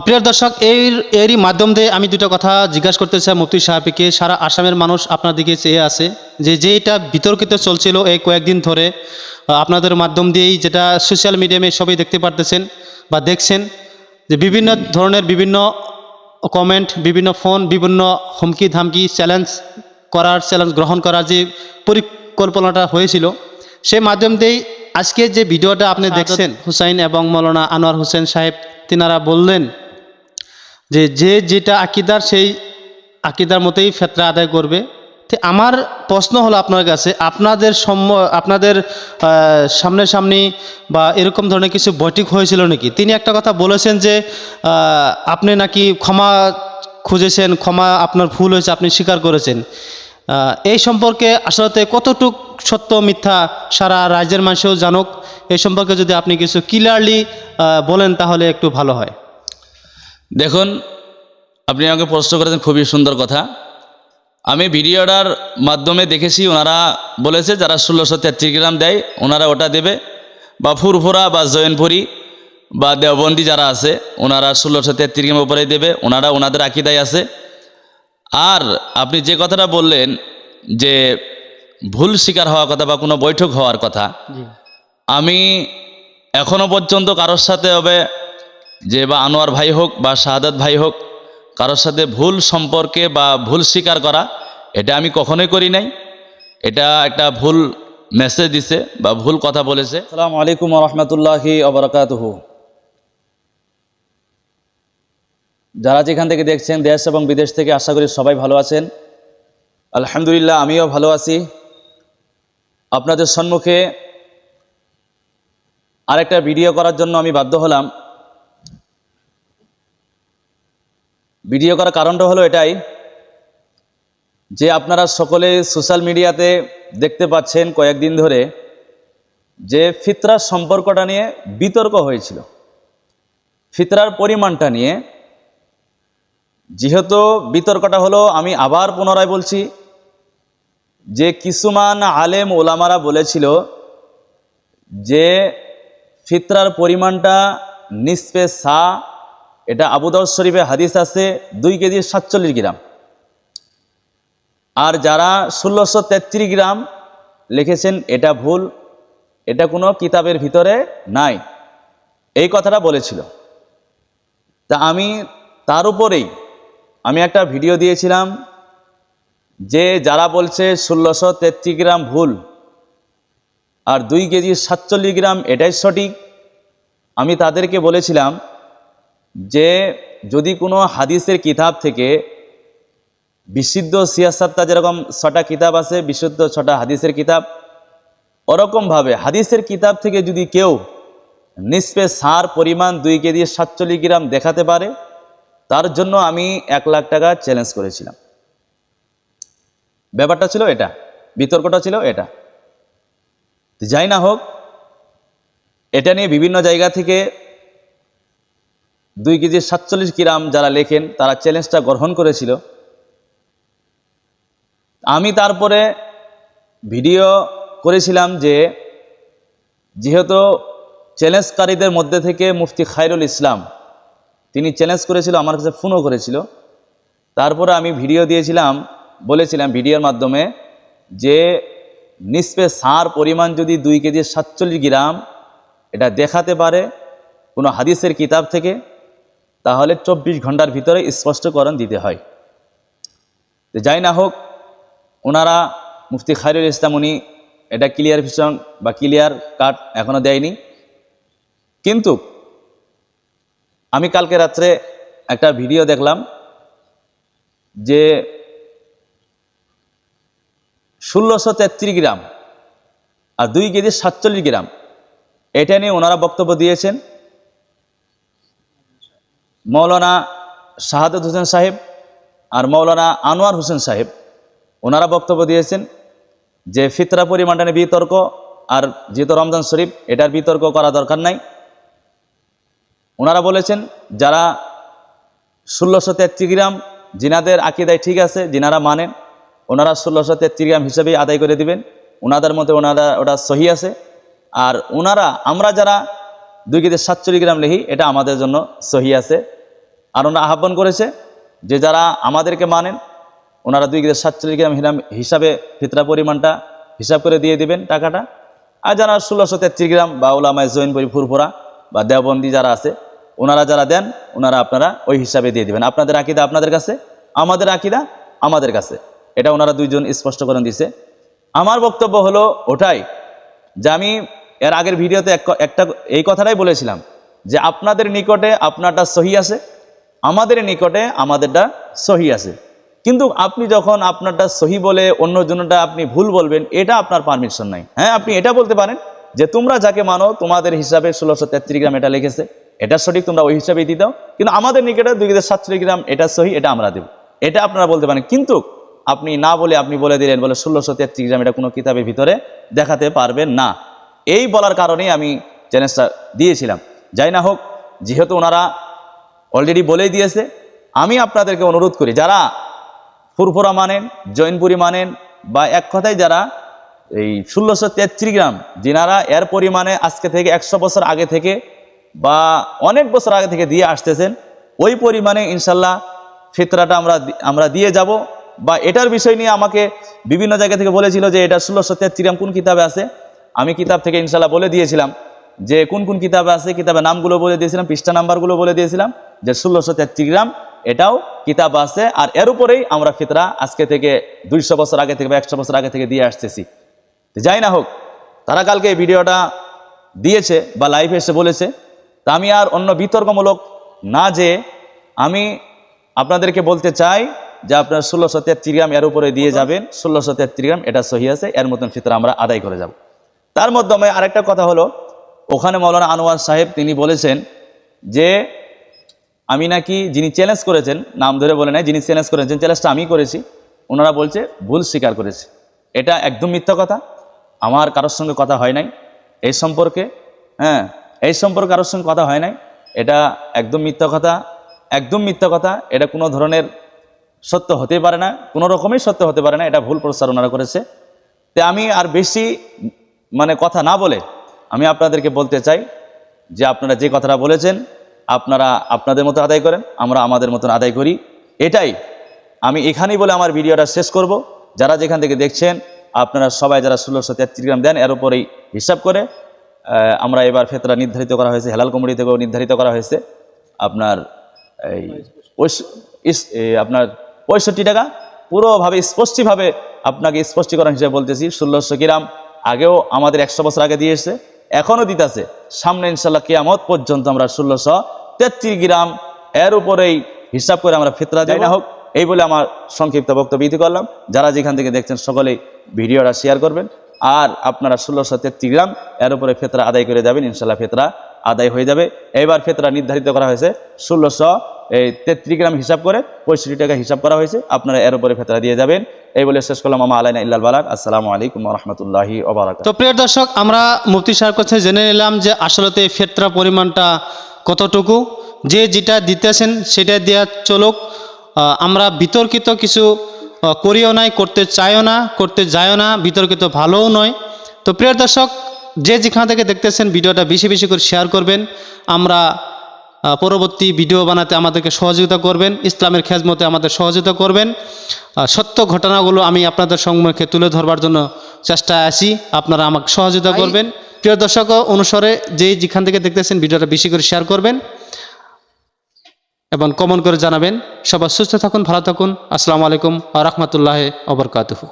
প্রিয় দর্শক এর এরই মাধ্যম দিয়ে আমি দুটো কথা জিজ্ঞাসা করতে চাই মুফতি সাহেবকে। সারা আসামের মানুষ আপনার দিকে চেয়ে আছে যে যেটা বিতর্কিত চলছিল এই কয়েকদিন ধরে আপনাদের মাধ্যম দিয়েই যেটা সোশ্যাল মিডিয়ামে সবাই দেখতে পারতেছেন বা দেখছেন যে বিভিন্ন ধরনের বিভিন্ন কমেন্ট বিভিন্ন ফোন বিভিন্ন হুমকি ধামকি চ্যালেঞ্জ করার চ্যালেঞ্জ গ্রহণ করার যে পরিকল্পনাটা হয়েছিল সে মাধ্যম দিয়েই আজকে যে ভিডিওটা আপনি দেখছেন হুসাইন এবং মৌলানা আনোয়ার হোসেন সাহেব তিনারা বললেন যে যে যেটা আকিদার সেই আকিদার মতোই ফেতরা আদায় করবে। তো আমার প্রশ্ন হলো আপনার কাছে, আপনাদের সম্ম, আপনাদের সামনাসামনি বা এরকম ধরনের কিছু বৈঠক হয়েছিল নাকি? তিনি একটা কথা বলেছেন যে আপনি নাকি ক্ষমা খুঁজেছেন, ক্ষমা আপনার ভুল হয়েছে, আপনি স্বীকার করেছেন। এই সম্পর্কে আসলে কতটুক সত্য, মিথ্যা, সারা রাজ্যের মানুষেও জানুক। এই সম্পর্কে যদি আপনি কিছু ক্লিয়ারলি বলেন তাহলে একটু ভালো হয়। দেখুন আপনি আমাকে প্রশ্ন করেছেন খুবই সুন্দর কথা। আমি ভিডিওটার মাধ্যমে দেখেছি ওনারা বলেছে যারা ষোলোশো তেত্রিশ গ্রাম দেয় ওনারা ওটা দেবে। বা ফুরফুরা বা জৈনপুরি বা দেওবন্দি যারা আছে ওনারা ষোলোশো তেত্রিশ গ্রাম উপরে দেবে ওনারা ওনাদের আকিদায় আছে। আর আপনি যে কথাটা বললেন যে ভুল শিকার হওয়ার কথা বা কোনো বৈঠক হওয়ার কথা আমি এখনও পর্যন্ত কারোর সাথে হবে যে বা আনোয়ার ভাই হোক বা শাহাদাত ভাই হোক, কারোর সাথে ভুল সম্পর্কে বা ভুল স্বীকার করা, এটা আমি কখনোই করি নাই। এটা একটা ভুল মেসেজ দিছে বা ভুল কথা বলেছে। আসসালামু আলাইকুম রহমতুল্লাহি অবরাকাতহু যারা যেখান থেকে দেখছেন, দেশ এবং বিদেশ থেকে, আশা করি সবাই ভালো আছেন। আলহামদুলিল্লাহ, আমিও ভালো আছি। আপনাদের সম্মুখে আরেকটা ভিডিও করার জন্য আমি বাধ্য হলাম। ভিডিও করার কারণটা হলো এটাই যে আপনারা সকলে সোশ্যাল মিডিয়াতে দেখতে পাচ্ছেন কয়েকদিন ধরে যে ফিতরার সম্পর্কটা নিয়ে বিতর্ক হয়েছিল। ফিতরার পরিমাণটা নিয়ে। যেহেতু বিতর্কটা হলো, আমি আবার পুনরায় বলছি যে কিছুমান আলেম ওলামারা বলেছিল যে ফিতরার পরিমাণটা নিস্পে সা এটা আবুদাউদ শরীফে হাদিস আছে দুই কেজি সাতচল্লিশ গ্রাম। আর যারা ষোলোশো তেত্রিশ গ্রাম লিখেছেন, এটা ভুল, এটা কোনো কিতাবের ভিতরে নাই। এই কথাটা বলেছিল। তা আমি তার উপরেই আমি একটা ভিডিও দিয়েছিলাম যে যারা বলছে ষোলোশো তেত্রিশ গ্রাম ভুল আর দুই কেজি সাতচল্লিশ গ্রাম এটাই সঠিক, আমি তাদেরকে বলেছিলাম যে যদি কোনো হাদিসের কিতাব থেকে বিশুদ্ধ সিয়াসাত্তা যেরকম ছটা কিতাব আছে, বিশুদ্ধ ছটা হাদিসের কিতাব, ওরকমভাবে হাদিসের কিতাব থেকে যদি কেউ নিষ্পে সার পরিমাণ দুই কেজি সাতচল্লিশ গ্রাম দেখাতে পারে, তার জন্য আমি এক লাখ টাকা চ্যালেঞ্জ করেছিলাম। ব্যাপারটা ছিল এটা, বিতর্কটা ছিল এটা। যাই না হোক, এটা নিয়ে বিভিন্ন জায়গা থেকে দুই কেজি সাতচল্লিশ গ্রাম যারা লেখেন, তারা চ্যালেঞ্জটা গ্রহণ করেছিল। আমি তারপরে ভিডিও করেছিলাম যে, যেহেতু চ্যালেঞ্জকারীদের মধ্যে থেকে মুফতি খায়রুল ইসলাম, তিনি চ্যালেঞ্জ করেছিল, আমার কাছে ফোনও করেছিল। তারপরে আমি ভিডিও দিয়েছিলাম, বলেছিলাম ভিডিওর মাধ্যমে যে, নিষ্পে সার পরিমাণ যদি দুই কেজি সাতচল্লিশ গ্রাম, এটা দেখাতে পারে কোনো হাদিসের কিতাব থেকে। তাহলে চব্বিশ ঘণ্টার ভিতরে স্পষ্টকরণ দিতে হয়। যাই না হোক, ওনারা মুফতি খায়রুল ইসলাম উনি এটা ক্লিয়ার ভিশন বা ক্লিয়ার কাট এখনও দেয়নি। কিন্তু আমি কালকে রাত্রে একটা ভিডিও দেখলাম যে ষোলোশো তেত্রিশ গ্রাম আর দুই কেজি সাতচল্লিশ গ্রাম, এটা নিয়ে ওনারা বক্তব্য দিয়েছেন। মৌলানা শাহাদত হোসেন সাহেব আর মৌলানা আনোয়ার হোসেন সাহেব, ওনারা বক্তব্য দিয়েছেন যে ফিতরা পরিমাণটা বিতর্ক আর যেহেতু রমজান শরীফ, এটার বিতর্ক করা দরকার নাই। ওনারা বলেছেন, যারা ষোলোশো তেত্রিশ গ্রাম জিনাদের আকিদায় ঠিক আছে, জিনারা মানেন, ওনারা ষোলোশো তেত্রিশ গ্রাম হিসেবেই আদায় করে দিবেন। ওনাদের মধ্যে ওনারা, ওটা সহি আছে। আর ওনারা, আমরা যারা দুই কেজি সাতচল্লিশ গ্রাম লিখি এটা আমাদের জন্য সহি আছে। আর ওনারা আহ্বান করেছে যে যারা আমাদেরকে মানেন, ওনারা দুই গ্রাম সাতচল্লিশ গ্রাম হিরাম- হিসাবে ফিতরা পরিমাণটা হিসাব করে দিয়ে দিবেন টাকাটা। আর যারা ষোলোশো তেত্রিশ গ্রাম বা ওলামায় জৈনপুরি ফুরফুরা বা দেওবন্দি যারা আছে, ওনারা যারা দেন, ওনারা আপনারা ওই হিসাবে দিয়ে দিবেন। আপনাদের আকিদা আপনাদের কাছে, আমাদের আকিদা আমাদের কাছে। এটা ওনারা দুইজন স্পষ্ট করে দিছে আমার বক্তব্য হলো ওটাই যে আমি এর আগের ভিডিওতে এক- একটা এই কথাটাই বলেছিলাম যে আপনাদের নিকটে আপনারটা সহি আছে, আমাদের নিকটে আমাদেরটা সহি আছে। কিন্তু আপনি যখন আপনারটা সহি বলে অন্য জনটা আপনি ভুল বলবেন, এটা আপনার পারমিশন নাই। হ্যাঁ আপনি এটা বলতে পারেন যে তোমরা যাকে মানো তোমাদের হিসাবে ষোলোশো তেত্রিশ গ্রাম এটা লিখেছে। এটা সঠিক, তোমরা ওই হিসাবেই দাও। কিন্তু আমাদের নিকটে দুই হাজার সাতচল্লিশ গ্রাম এটা সহি, এটা আমরা দেব। এটা আপনারা বলতে পারেন। কিন্তু আপনি না বলে আপনি বলে দিলেন, বলে ষোলোশো তেত্রিশ গ্রাম এটা কোনো কিতাবের ভিতরে দেখাতে পারবেন না। এই বলার কারণেই আমি চ্যালেঞ্জটা দিয়েছিলাম। যাই না হোক, যেহেতু ওনারা অলরেডি বলেই দিয়েছে, আমি আপনাদেরকে অনুরোধ করি, যারা ফুরফুরা মানেন, জৈনপুরি মানেন, বা এক কথায় যারা এই ষোলোশো তেত্রিশ গ্রাম, যিনারা এর পরিমাণে আজকে থেকে একশো বছর আগে থেকে বা অনেক বছর আগে থেকে দিয়ে আসতেছেন, ওই পরিমাণে ইনশাল্লাহ ফিতরাটা আমরা আমরা দিয়ে যাব। বা এটার বিষয় নিয়ে আমাকে বিভিন্ন জায়গা থেকে বলেছিল যে এটা ষোলোশো তেত্রিশ গ্রাম কোন কিতাবে আছে? আমি কিতাব থেকে ইনশাল্লাহ বলে দিয়েছিলাম যে কোন কোন কিতাবে আছে, কিতাবের নামগুলো বলে দিয়েছিলাম, পৃষ্ঠা নাম্বারগুলো বলে দিয়েছিলাম যে ষোলোশো তেত্রিশ গ্রাম, এটাও কিতাব আছে। আর এর উপরেই আমরা ফিতরা আজকে থেকে দুইশো বছর আগে থেকে বা একশো বছর আগে থেকে দিয়ে আসতেছি। যাই না হোক, তারা কালকে এই ভিডিওটা দিয়েছে বা লাইভে এসে বলেছে। তা আমি আর অন্য বিতর্কমূলক না যে আমি আপনাদেরকে বলতে চাই যে আপনার ষোলোশো তেত্রিশ গ্রাম এর উপরে দিয়ে যাবেন। ষোলোশো তেত্রিশ গ্রাম, এটা সহি আছে, এর মতন ফিতরা আমরা আদায় করে যাব। তার মাধ্যমে আরেকটা কথা হলো, ওখানে মৌলানা আনোয়ার সাহেব তিনি বলেছেন যে, আমি নাকি যিনি চ্যালেঞ্জ করেছেন, নাম ধরে বলে নাই, যিনি চ্যালেঞ্জ করেছেন চ্যালেঞ্জটা আমি করেছি, ওনারা বলছে ভুল স্বীকার করেছে। এটা একদম মিথ্যা কথা, আমার কারোর সঙ্গে কথা হয় নাই, এই সম্পর্কে হ্যাঁ এই সম্পর্কে কারোর সঙ্গে কথা হয় নাই, এটা একদম মিথ্যা কথা, একদম মিথ্যা কথা, এটা কোনো ধরনের সত্য হতে পারে না, কোনো রকমই সত্য হতে পারে না, এটা ভুল প্রচার ওনারা করেছে। তে আমি আর বেশি মানে কথা না বলে আমি আপনাদেরকে বলতে চাই যে আপনারা যে কথাটা বলেছেন, আপনারা আপনাদের মতো আদায় করেন, আমরা আমাদের মতন আদায় করি। এটাই আমি এখানেই বলে আমার ভিডিওটা শেষ করব। যারা যেখান থেকে দেখছেন, আপনারা সবাই যারা ষোলোশো তেত্রিশ গ্রাম দেন, এর উপরেই হিসাব করে আমরা এবার ফেতরা নির্ধারিত করা হয়েছে, হেলাল কমিটি থেকেও নির্ধারিত করা হয়েছে। আপনার এই আপনার পঁয়ষট্টি টাকা। পুরোভাবে স্পষ্টভাবে আপনাকে স্পষ্টীকরণ হিসেবে বলতেছি, ষোলোশো গ্রাম আগেও আমাদের একশো বছর আগে দিয়ে এসছে এখনও দিতেছে। সামনে ইনশাল্লাহ কেয়ামত পর্যন্ত আমরা ষোলোশো তেত্রিশ গ্রাম এর উপরেই হিসাব করে আমরা ফিতরা যাই না হোক। এই বলে আমার সংক্ষিপ্ত বক্তব্য ইতি করলাম। যারা যেখান থেকে দেখছেন সকলেই ভিডিওটা শেয়ার করবেন। আর আপনারা ষোলোশো তেত্রিশ গ্রাম এর উপরে ফেতরা আদায় করে যাবেন। ইনশাল্লাহ ফেতরা আদায় হয়ে যাবে। এবার ফেতরা নির্ধারিত করা হয়েছে ষোলোশো এই তেত্রিশ গ্রাম হিসাব করে পঁয়ষট্টি টাকা হিসাব করা হয়েছে। আপনারা এর উপরে ফেতরা দিয়ে যাবেন। এই বলে শেষ করলাম। আমা আলাইনা ইল্লাল বালাক আসসালামু আলাইকুম রহমতুল্লাহি ওবরাকাত তো প্রিয় দর্শক, আমরা মুফতি সাহেব কাছে জেনে নিলাম যে আসলতে ফেতরা পরিমাণটা কতটুকু। যে যেটা দিতেছেন সেটা দেওয়া চলুক। আমরা বিতর্কিত কিছু করিও নাই, করতে চাইও না, করতে যাইও না, বিতর্কিত ভালোও নয়। তো প্রিয় দর্শক, যে যেখান থেকে দেখতেছেন, ভিডিওটা বেশি বেশি করে শেয়ার করবেন। আমরা পরবর্তী ভিডিও বানাতে আমাদেরকে সহযোগিতা করবেন ইসলামের খেজমতে আমাদের সহযোগিতা করবেন। সত্য ঘটনাগুলো আমি আপনাদের সম্মুখে তুলে ধরবার জন্য চেষ্টায় আছি আপনারা আমাকে সহযোগিতা করবেন। প্রিয় দর্শক অনুসারে যেই যেখান থেকে দেখতেছেন ভিডিওটা বেশি করে শেয়ার করবেন এবং কমন করে জানাবেন। সবাই সুস্থ থাকুন ভালো থাকুন। আসসালামু আলাইকুম আ রহমতুল্লাহ অবরকাতুহু